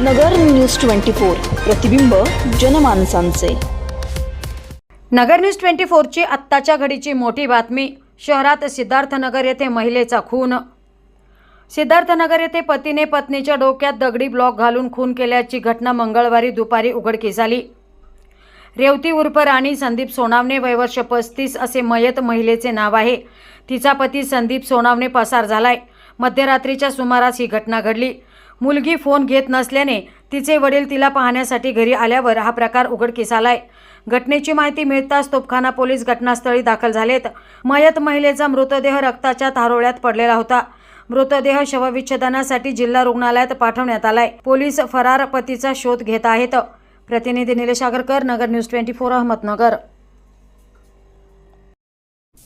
नगर news twenty four प्रतिबिंब जनमानसांचे. नगर news twenty फोरची आत्ताच्या घडीची मोठी बातमी शहरात सिद्धार्थनगर येथे महिलेचा खून. सिद्धार्थनगर येथे पतीने पत्नीच्या डोक्यात दगडी ब्लॉक घालून खून केल्याची घटना मंगळवारी दुपारी उघडकीस आली. रेवती उर्फ राणी संदीप सोनावणे वयवर्ष पस्तीस असे मयत महिलेचे नाव आहे. तिचा पती संदीप सोनावणे पसार झालाय. मध्यरात्रीच्या सुमारास ही घटना घडली. मुलगी फोन घेत नसल्याने तिचे वडील तिला पाहण्यासाठी घरी आल्यावर हा प्रकार उघडकीस आलाय. घटनेची माहिती मिळताच तोपखाना पोलीस घटनास्थळी दाखल झालेत. मयत महिलेचा मृतदेह रक्ताच्या थारोळ्यात पडलेला होता. मृतदेह शवविच्छेदनासाठी जिल्हा रुग्णालयात पाठवण्यात आलाय. पोलीस फरार पतीचा शोध घेत आहेत. प्रतिनिधी Nilesh Agarkar Nagar news twenty four Ahmednagar.